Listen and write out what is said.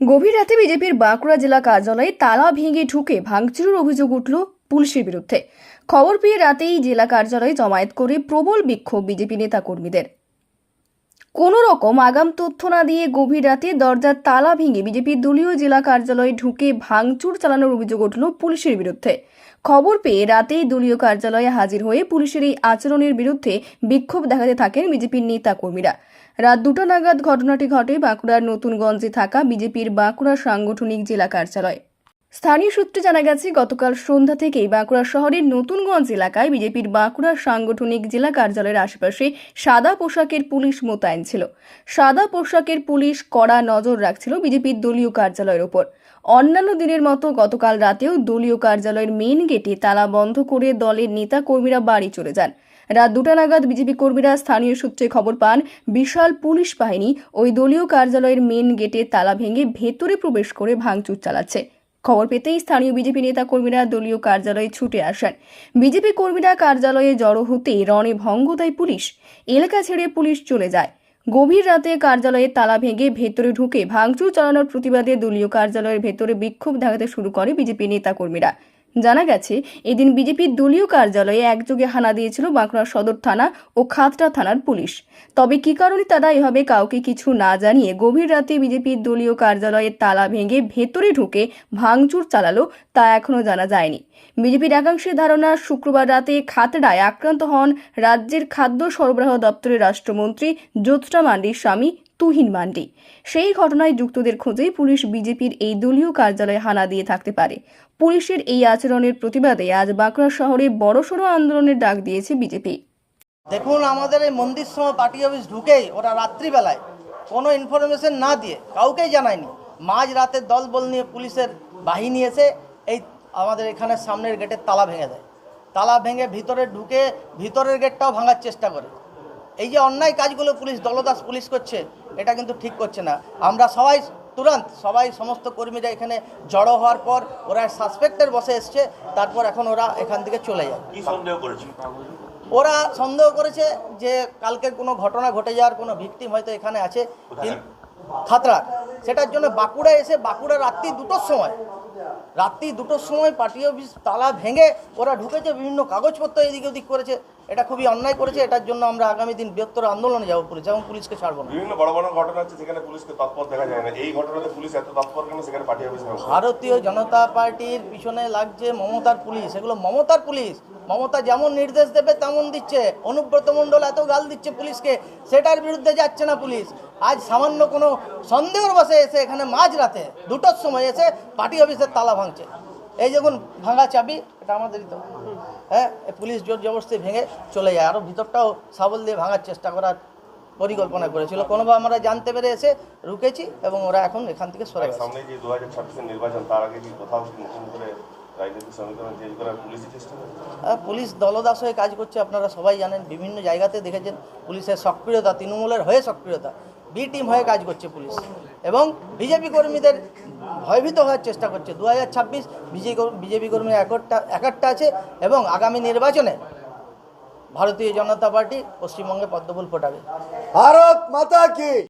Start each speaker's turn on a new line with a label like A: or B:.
A: গভীর রাতে বিজেপির বাঁকুড়া জেলা কার্যালয়ে তালা ভেঙে ঢুকে ভাঙচুরের অভিযোগ উঠল পুলিশের বিরুদ্ধে। খবর পেয়ে রাতেই জেলা কার্যালয়ে জমায়েত করে প্রবল বিক্ষোভ বিজেপি নেতা কর্মীদের কোনো রকম আগাম তথ্য না দিয়ে গভীর রাতে দরজার তালা ভেঙে বিজেপির দলীয় জেলা কার্যালয়ে ঢুকে ভাঙচুর চালানোর অভিযোগ উঠল পুলিশের বিরুদ্ধে। খবর পেয়ে রাতেই দলীয় কার্যালয়ে হাজির হয়ে পুলিশের এই আচরণের বিরুদ্ধে বিক্ষোভ দেখাতে থাকেন বিজেপির নেতা কর্মীরা রাত দুটো নাগাদ ঘটনাটি ঘটে বাঁকুড়ার নতুনগঞ্জে থাকা বিজেপির বাঁকুড়া সাংগঠনিক জেলা কার্যালয়। স্থানীয় সূত্রে জানা গেছে, গতকাল সন্ধ্যা থেকেই বাঁকুড়া শহরের নতুনগঞ্জ এলাকায় বিজেপির বাঁকুড়া সাংগঠনিক জেলা কার্যালয়ের আশেপাশে সাদা পোশাকের পুলিশ মোতায়েন ছিল। সাদা পোশাকের পুলিশ কড়া নজর রাখছিল বিজেপির দলীয় কার্যালয়ের ওপর। অন্যান্য দিনের মতো গতকাল রাতেও দলীয় কার্যালয়ের মেন গেটে তালা বন্ধ করে দলের নেতা কর্মীরা বাড়ি চলে যান। রাত দুটা নাগাদ বিজেপি কর্মীরা স্থানীয় সূত্রে খবর পান, বিশাল পুলিশ বাহিনী ওই দলীয় কার্যালয়ের মেন গেটে তালা ভেঙে ভেতরে প্রবেশ করে ভাঙচুর চালাচ্ছে। খবর পেতেই স্থানীয় বিজেপি নেতা কর্মীরা দলীয় কার্যালয়ে ছুটে আসেন। বিজেপি কর্মীরা কার্যালয়ে জড়ো হতে রণে ভঙ্গ দেয় পুলিশ। এলাকা ছেড়ে পুলিশ চলে যায়। গভীর রাতে কার্যালয়ে তালা ভেঙে ভেতরে ঢুকে ভাঙচুর চালানোর প্রতিবাদে দলীয় কার্যালয়ের ভেতরে বিক্ষোভ দেখাতে শুরু করে বিজেপি নেতাকর্মীরা জানা গেছে, এদিন বিজেপির দলীয় কার্যালয়ে একযোগে হানা দিয়েছিল বাঁকুড়া সদর থানা ও খাতড়া থানার পুলিশ। তবে কি কারণে তারা এভাবে কাউকে কিছু না জানিয়ে গভীর রাতে বিজেপির দলীয় কার্যালয়ের তালা ভেঙে ভেতরে ঢুকে ভাঙচুর চালালো তা এখনও জানা যায়নি। বিজেপির একাংশের ধারণা, শুক্রবার রাতে খাতড়ায় আক্রান্ত হন রাজ্যের খাদ্য সরবরাহ দপ্তরের রাষ্ট্রমন্ত্রী জ্যোৎস্না মান্ডির স্বামী তুহিন মান্ডি। সেই ঘটনায় যুক্তদের খোঁজেই পুলিশ বিজেপির এই দলীয় কার্যালয়ে হানা দিয়ে থাকতে পারে। পুলিশের এই আচরণের প্রতিবাদে আজ বাঁকুড়া শহরে বড়সড় আন্দোলনের ডাক দিয়েছে বিজেপি।
B: দেখুন, আমাদের এই মন্দির সময় পার্টি অফিস ঢুকেই ওরা রাত্রিবেলায় কোনো ইনফরমেশন না দিয়ে, কাউকেই জানায়নি। মাঝ রাতের দল বল নিয়ে পুলিশের বাহিনী এসে এই আমাদের এখানে সামনের গেটের তালা ভেঙে দেয়। তালা ভেঙে ভিতরে ঢুকে ভিতরের গেটটাও ভাঙার চেষ্টা করে। এই যে অন্যায় কাজগুলো পুলিশ দলদাস পুলিশ করছে এটা কিন্তু ঠিক করছে না। আমরা সবাই তুরন্ত সবাই সমস্ত কর্মীরা এখানে জড়ো হওয়ার পর ওরা সাসপেক্টের বসে এসছে তারপর এখন ওরা এখান থেকে চলে যায়।
C: কি সন্দেহ করেছে?
B: ওরা সন্দেহ করেছে যে কালকের কোনো ঘটনা ঘটে যাওয়ার কোনো ভিকটিম হয়তো এখানে আছে খাতড়ার সেটার জন্য বাঁকুড়া এসে বাঁকুড়া রাত্রি দুটোর সময় রাত্রি দুটোর সময় পার্টি অফিস তালা ভেঙে ওরা ঢুকেছে বিভিন্ন কাগজপত্র এদিক ওদিক করেছে। এটা খুবই অন্যায় করেছে এটার জন্য আমরা আগামী দিন বৃহত্তর আন্দোলনে যাব পুলিশ এবং পুলিশকে ছাড়বো না।
C: বিভিন্ন বড় বড় ঘটনা হচ্ছে যেখানে পুলিশকে তৎপর দেখা যায় না। এই ঘটনাতে পুলিশ এত তৎপর কেন? সেখানে পার্টি অফিস
B: ভারতীয় জনতা পার্টির পিছনে লাগছে মমতার পুলিশ। এগুলো মমতার পুলিশ। মমতা যেমন নির্দেশ দেবে তেমন দিচ্ছে। অনুব্রত মণ্ডল এত গাল দিচ্ছে পুলিশকে। সেটার বিরুদ্ধে যাচ্ছে না পুলিশ। আজ সামান্য কোনো সন্দেহের বসে এসে এখানে মাঝ রাতে দুটোর সময় এসে পার্টি অফিসের তালা ভাঙছে। এই যখন ভাঙা চাবি এটা আমাদেরই তো হ্যাঁ পুলিশ জোর জবরদস্তি ভেঙে চলে যায়। আরও ভিতরটাও সাবল দিয়ে ভাঙার চেষ্টা করার পরিকল্পনা করেছিল। কোনোভাবে আমরা জানতে পেরে এসে রুকেছি এবং ওরা এখন এখান থেকে সরে
C: সামনে যে দু হাজার ছাব্বিশের নির্বাচন তার আগে কি কোথাও নতুন করে
B: আহ, পুলিশ দলদাস হয়ে কাজ করছে আপনারা সবাই জানেন বিভিন্ন জায়গাতে দেখেছেন পুলিশের সক্রিয়তা তৃণমূলের হয়ে সক্রিয়তা। বি টিম হয়ে কাজ করছে পুলিশ। এবং বিজেপি কর্মীদের ভয়ভীত হওয়ার চেষ্টা করছে। দু হাজার ছাব্বিশ বিজেপি কর্মী একটা একটা আছে এবং আগামী নির্বাচনে ভারতীয় জনতা পার্টি পশ্চিমবঙ্গে পদ্মফুল ফোটাবে।
D: ভারত মাতা কি?